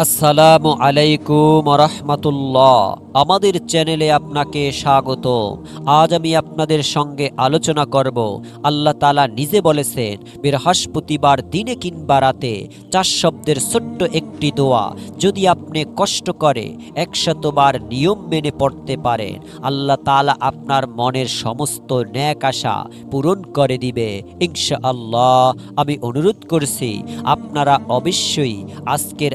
আসসালামু আলাইকুম রহমতুল্লাহ আমাদের চ্যানেলে আপনাকে স্বাগত আজ আমি আপনাদের সঙ্গে আলোচনা করব। আল্লাহ তালা নিজে বলেছেন, বৃহস্পতিবার দিনে কিংবা রাতে চার শব্দের ছোট্ট একটি দোয়া। যদি আপনি কষ্ট করে একশতবার নিয়ম মেনে পড়তে পারেন, আল্লাহ তালা আপনার মনের সমস্ত ন্যাক আশা পূরণ করে দিবে। ইনশা আল্লাহ আমি অনুরোধ করছি, আপনারা অবশ্যই আজকের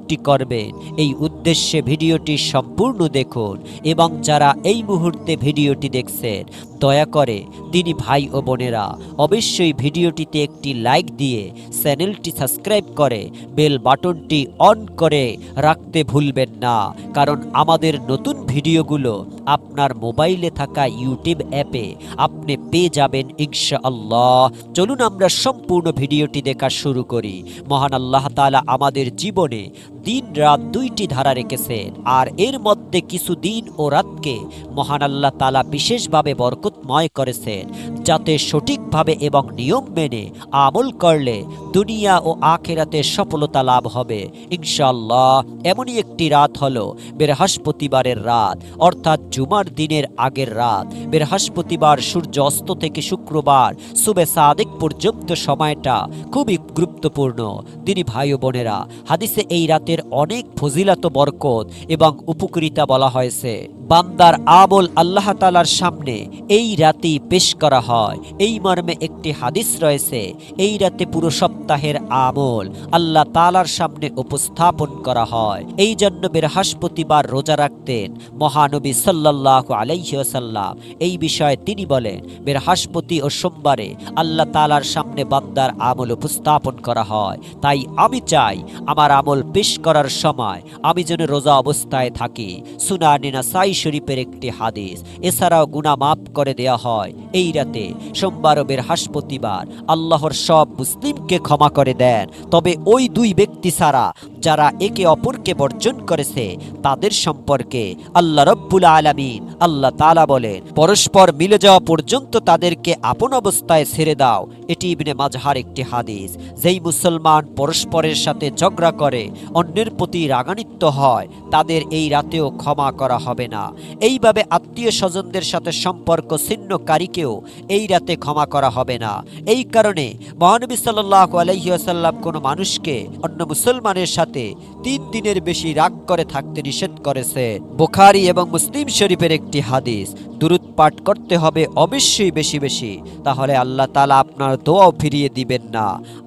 আমলটি করবেন। এই উদ্দেশ্যে ভিডিওটি সম্পূর্ণ দেখুন এবং যারা এই মুহূর্তে ভিডিওটি দেখছেন দয়া করে, তিনি ভাই ও বোনেরা, অবশ্যই ভিডিওটিতে একটি লাইক দিয়ে চ্যানেলটি সাবস্ক্রাইব করে বেল বাটনটি অন করে রাখতে ভুলবেন না। কারণ আমাদের নতুন ভিডিওগুলো আপনার মোবাইলে থাকা ইউটিউব অ্যাপে আপনি পেয়ে যাবেন ইনশা আল্লাহ চলুন আমরা সম্পূর্ণ ভিডিওটি দেখা শুরু করি। মহান আল্লাহ তাআলা আমাদের জীবনে দিন রাত দুইটি ধারা রেখেছেন। আর এর মধ্যে কিছু দিন ও রাতকে মহান আল্লাহ তালা বিশেষভাবে বরকতময় করেছেন যাতে সঠিকভাবে এবং নিয়ম মেনে আমল করলে দুনিয়া ও আখেরাতে সফলতা লাভ হবে। ইনশাল্লাহ এমনই একটি রাত হলো বৃহস্পতিবারের রাত, অর্থাৎ জুমার দিনের আগের রাত। বৃহস্পতিবার সূর্য অস্ত থেকে শুক্রবার সুবে সাদেক পর্যন্ত সময়টা খুবই গুরুত্বপূর্ণ। তিনি ভাই বোনেরা, হাদিসে এই রাতের অনেক ফজিলাত বরকত এবং উপকারিতা বলা হয়েছে। বান্দার আমল আল্লাহ তালার সামনে এই রাতেই পেশ করা হয়। এই মর্মে একটি হাদিস রয়েছে, এই রাতে পুরো সপ্তাহের আমল আল্লাহ তালার সামনে উপস্থাপন করা হয়। এই জন্য বৃহস্পতিবার রোজা রাখতেন মহানবী সাল্লাহ আলাইসাল্লাম এই বিষয়ে তিনি বলেন বৃহস্পতি ও সোমবারে আল্লাহ তালার সামনে বান্দার আমল উপস্থাপন করা হয়। তাই আমি চাই আমার আমল পেশ করার সময় আমি যেন রোজা অবস্থায় থাকি। সুনানিনা সাই শরীফের একটি হাদিস, এছাড়াও গুনাহ মাফ করে দেয়া হয়। এই রাতে সোমবার ও বৃহস্পতিবার আল্লাহর সব মুসলিমকে ক্ষমা করে দেন। তবে ওই দুই ব্যক্তি ছাড়া যারা একে অপরকে বর্জন করেছে, তাদের সম্পর্কে আল্লাহ রব্বুল আলামিন আল্লাহ তালা বলেন, পরস্পর মিলে যাওয়া পর্যন্ত তাদেরকে আপন অবস্থায় ছেড়ে দাও। এটি ইবনে মাঝহার একটি হাদিস। যেই মুসলমান পরস্পরের সাথে ঝগড়া করে, অন্যের প্রতি রাগান্বিত হয়, তাদের এই রাতেও ক্ষমা করা হবে না। এইভাবে আত্মীয় স্বজনদের সাথে সম্পর্ক ছিন্নকারীকেও এই রাতে ক্ষমা করা হবে না। এই কারণে মহানবী সাল্লাহ আলহিহাসাল্লাম কোনো মানুষকে অন্য মুসলমানের সাথে তিন দিনের বেশি রাগ করে থাকতে নিষেধ করেছে। বোখারি এবং মুসলিম শরীফের একটি হাদিস, দুরুদ পাঠ করতে হবে অবশ্যই বেশি বেশি, তাহলে আল্লাহ তালা আপনার দোয়াও ফিরিয়ে দিবেন না।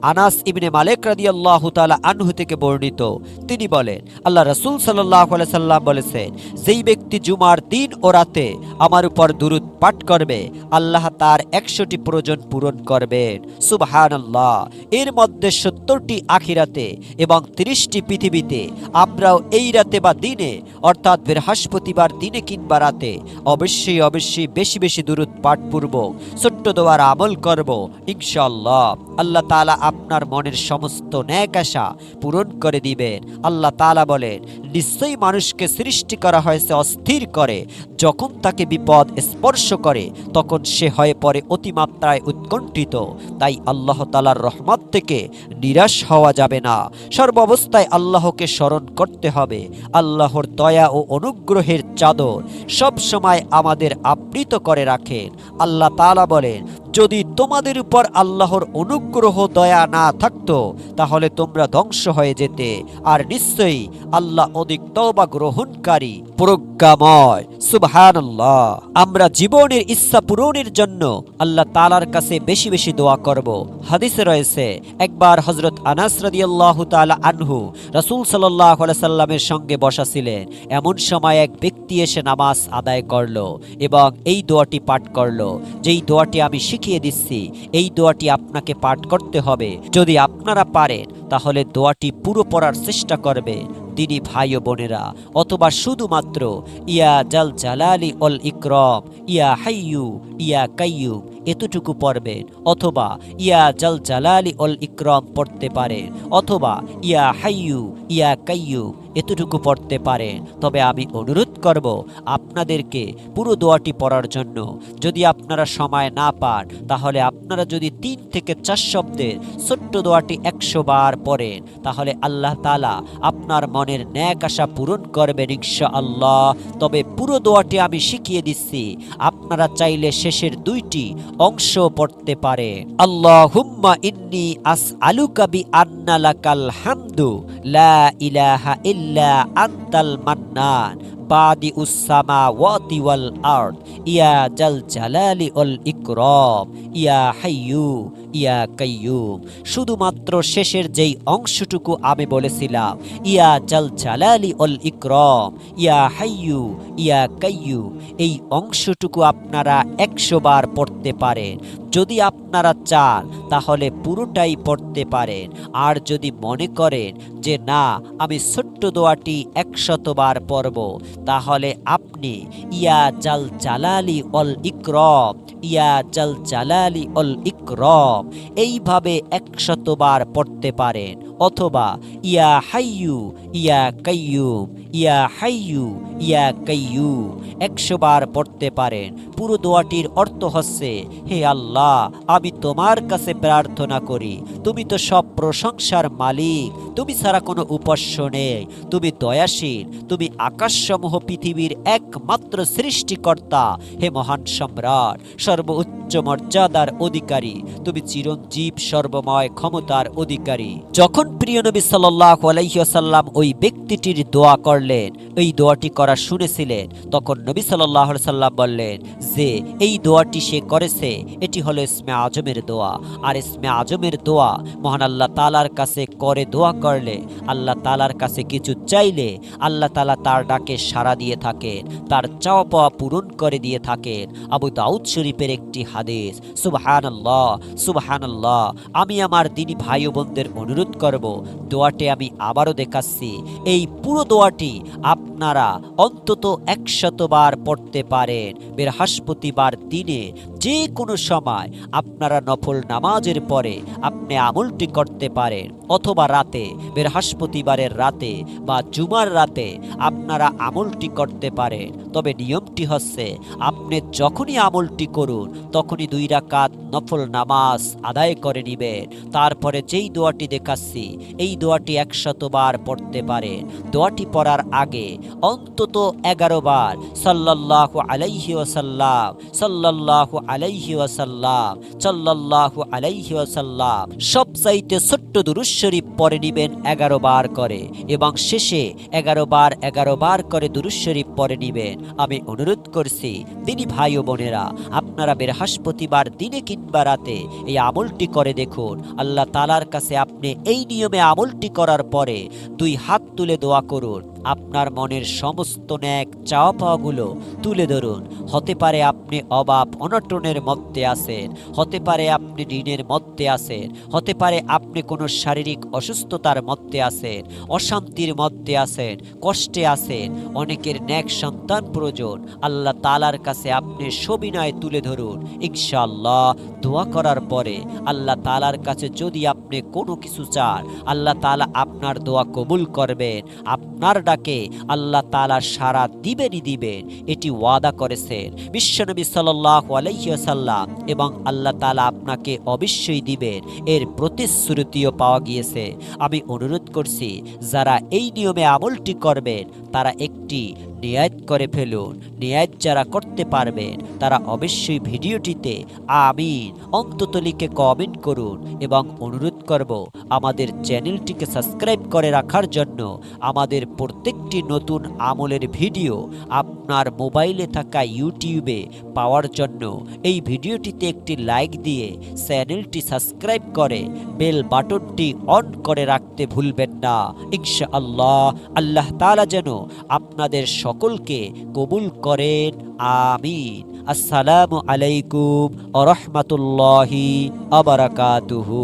আনাস ইবনে মালিক রাদি আল্লাহ তালা আনহু থেকে বর্ণিত, তিনি বলেন, আল্লাহ রসুল সাল্লাহ সাল্লাম বলেছেন, যেই ব্যক্তি জুমার দিন ও রাতে আমার উপর দুরুদ পাঠ করবে, আল্লাহ তার একশোটি প্রয়োজন পূরণ করবেন। সুবহান আল্লাহ এর মধ্যে সত্তরটি আখিরাতে এবং তিরিশটি পৃথিবীতে। আমরাও এই রাতে বা দিনে, অর্থাৎ বৃহস্পতিবার দিনে কিংবা রাতে, অবশ্যই অবশ্যই বেশি বেশি দূরত পাঠ পূর্ব, ছোট্ট দোয়ার আমল করব ইনশাল্লাহ আল্লাহ তালা আপনার মনের সমস্ত ন্যাক আশা পূরণ করে দিবেন। আল্লাহ তালা বলেন, নিশ্চয়ই মানুষকে সৃষ্টি করা হয়েছে অস্থির করে, যখন তাকে বিপদ স্পর্শ করে, তখন সে হয়ে পড়ে অতিমাত্রায় উৎকণ্ঠিত। তাই আল্লাহ তালার রহমত থেকে নিরাশ হওয়া যাবে না। সর্বাবস্থায় আল্লাহকে স্মরণ করতে হবে। আল্লাহর দয়া ও অনুগ্রহের চাদর সব সময় আমাদের আবৃত করে রাখেন। আল্লাহ তালা বলেন যদি তোমাদের উপর আল্লাহর অনুগ্রহ, দয়া না থাকতো, তাহলে তোমরা ধ্বংস হয়ে যেতে। আর নিশ্চয়ই আল্লাহ অধিক তওবা গ্রহণকারী, প্রজ্ঞাময়। সুবহানাল্লাহ। আমরা জীবনের ইচ্ছা পূরণের জন্য আল্লাহ তালার কাছে বেশি বেশি দোয়া করব। হাদিসে রয়েছে, একবার হজরত আনাস রাদিয়াল্লাহু তাআলা আনহু রাসূল আলাইহি সাল্লামের সঙ্গে বসা ছিলেন। এমন সময় এক ব্যক্তি এসে নামাজ আদায় করল এবং এই দোয়াটি পাঠ করল। যেই দোয়াটি আমি শিখিয়ে দিচ্ছি, এই দোয়াটি আপনাকে পাঠ করতে হবে। যদি আপনারা পারেন, তাহলে দোয়াটি পুরো পড়ার চেষ্টা করবে তিনি ভাই ও বোনেরা। অথবা শুধুমাত্র, ইয়া জাল জালালি অল ইকরম, ইয়া হাইয়ু, ইয়া কাইয়ুম, এতটুকু পড়বেন। অথবা, ইয়া জাল জালালি অল ইকরম পড়তে পারেন। অথবা, ইয়া হাইয়ু, ইয়া কাইয়ুম, এতটুকু পড়তে পারেন। তবে আমি অনুরোধ করব আপনাদেরকে পুরো দোয়াটি পড়ার জন্য। যদি আপনারা সময় না পান, তাহলে আপনারা যদি তিন থেকে চার শব্দের ছোট্ট দোয়াটি একশো বার পড়েন, তাহলে আল্লাহ তালা আপনার মনের ন্যাক আশা পূরণ করবেন ইনশা আল্লাহ তবে পুরো দোয়াটি আমি শিখিয়ে দিচ্ছি, আপনারা চাইলে শেষের দুইটি অংশ পড়তে পারে আল্লাহ হুম্মা ইন্নি আস আলুকা বি আন্না লাকাল হামদু, লা ইলাহা ইল্লা আনতাল মান্নান। বাদি উসামা ওয়াতি ওয়াল আর্দ ইয়া জাল জালালি ওয়াল ইকরাম ইয়া হাইয়ু ইয়া কাইয়ুম, শুধুমাত্র শেষের যেই অংশটুকু আমি বলেছিলাম। ইয়া জাল জালালি অল ইকরাম, ইয়া হাইয়ু, ইয়া কাইয়ুম, এই অংশটুকু আপনারা একশো বার পড়তে পারেন। যদি আপনারা চান, তাহলে পুরোটাই পড়তে পারেন। আর যদি মনে করেন যে না, আমি ছোট্ট দোয়াটি একশতবার পড়ব, তাহলে আপনি ইয়া জাল জালালি অল ইকরম ইয়া জাল জালালি অল ইকরম এইভাবে একশতবার পড়তে পারেন। অথবা ইয়া হাইয়ু ইয়া কাইয়ুম ইয়া হাইয়ু, ইয়া কাইয়ুম একশো বার পড়তে পারেন। পুরো দোয়াটির অর্থ হচ্ছে, হে আল্লাহ, আমি তোমার কাছে প্রার্থনা করি। তুমি তো সব প্রশংসার মালিক। তুমি ছাড়া কোনো উপাস্য নেই। তুমি দয়াশীল। তুমি আকাশসমূহ পৃথিবীর একমাত্র সৃষ্টিকর্তা, হে মহান সম্রাট, সর্বোচ্চ মর্যাদার অধিকারী। তুমি চিরঞ্জীব, সর্বময় ক্ষমতার অধিকারী। যখন প্রিয় নবী সাল্লাহ আলাইসাল্লাম ওই ব্যক্তিটির দোয়া করলেন এই দোয়াটি করা শুনেছিলেন তখন নবী সাল্লাহ সাল্লাম বললেন, যে, এই দোয়াটি সে করেছে, এটি হলো ইসমে আজমের দোয়া। আর ইসমে আজমের দোয়া, মহান আল্লাহ তালার কাছে করে দোয়া করলে, আল্লাহ তালার কাছে কিছু চাইলে, আল্লাহ তালা তার ডাকে সাড়া দিয়ে থাকেন, তার চাওয়া পাওয়া পূরণ করে দিয়ে থাকেন। আবু দাউদ শরীফের একটি হাদিস সুবহান আল্লাহ সুবহান আল্লাহ আমি আমার দিনী ভাই বোনদের অনুরোধ করব, দোয়াটি আমি আবারও দেখাচ্ছি। এই পুরো দোয়াটি আপনারা অন্তত একশতবার পড়তে পারেন। বৃহস্পতিবার দিনে যে কোনো সময় আপনারা নফল নামাজের পরে আপনি আমলটি করতে পারেন। অথবা রাতে, বৃহস্পতিবারের রাতে বা জুমার রাতে আপনারা আমলটি করতে পারেন। তবে নিয়মটি হচ্ছে, আপনি যখনই আমলটি করুন, তখনই দুই রাকাত নফল নামাজ আদায় করে নিবেন। তারপরে যেই দোয়াটি দেখাচ্ছি, এই দোয়াটি একশতবার পড়তে পারেন। দোয়াটি পড়ার আগে, অন্তত এগারো বার সাল্লাহ আলাইহি ওয়াসাল্লাম সাল্লাহ আলাইহি ওয়াসাল্লাম সাল্লাহ আলাইহি ওয়াসাল্লাম সব চাইতে ছোট্ট দুরুশ্বরীফ পরে নিবেন এগারো বার করে এবং শেষে এগারো বার এগারো বার করে দুরুশ্বরীফ পরে নিবেন। আমি অনুরোধ করছি তিনি ভাই ও বোনেরা, আপনারা বৃহস্পতিবার দিনে কিংবা রাতে এই আমলটি করে দেখুন। আল্লাহ তালার কাছে আপনি এই নিয়মে আমলটি করার পরে দুই হাত তুলে দোয়া করুন। আপনার মনের সমস্ত ন্যাক চাওয়া পাওয়াগুলো তুলে ধরুন। হতে পারে আপনি অভাব অনটনের মধ্যে আছেন। হতে পারে আপনি ঋণের মধ্যে আছেন। হতে পারে আপনি কোনো শারীরিক অসুস্থতার মধ্যে আছেন, অশান্তির মধ্যে আছেন, কষ্টে আছেন। অনেকের ন্যাক সন্তান প্রয়োজন। আল্লাহ তালার কাছে আপনি সবিনয় তুলে ধরুন। ইনশাআল্লাহ, দোয়া করার পরে আল্লাহ তালার কাছে যদি আপনি কোনো কিছু চান, আল্লাহ তালা আপনার দোয়া কবুল করবেন। আপনার ডাকে আল্লাহ তালা সারা দিবেনই দিবেন। এটি ওয়াদা করেছেন বিশ্বনবী সাল্লাহ আলহিয়াসাল্লাম এবং আল্লাহ তালা আপনাকে অবশ্যই দিবেন। এর প্রতিশ্রুতিও পাওয়া গিয়েছে। আমি অনুরোধ করছি, যারা এই নিয়মে আমলটি করবেন, তারা একটি নিয়াত করে ফেলুন। নিয়াত যারা করতে পারবেন, তারা অবশ্যই ভিডিওটিতে আমিন, অন্তত লিখে কমেন্ট করুন এবং অনুরোধ করব আমাদের চ্যানেলটিকে সাবস্ক্রাইব করে রাখার জন্য আমাদের প্রত্যেকটি নতুন আমলের ভিডিও আপনার মোবাইলে থাকা ইউটিউবে পাওয়ার জন্য। এই ভিডিওটিতে একটি লাইক দিয়ে চ্যানেলটি সাবস্ক্রাইব করে বেল বাটনটি অন করে রাখতে ভুলবেন না। ইনশা আল্লাহ আল্লাহ তালা যেন আপনাদের সকলকে কবুল করেন আমিন। আসসালামু আলাইকুম আ রহমতুল্লাহি আবরাকাতুহু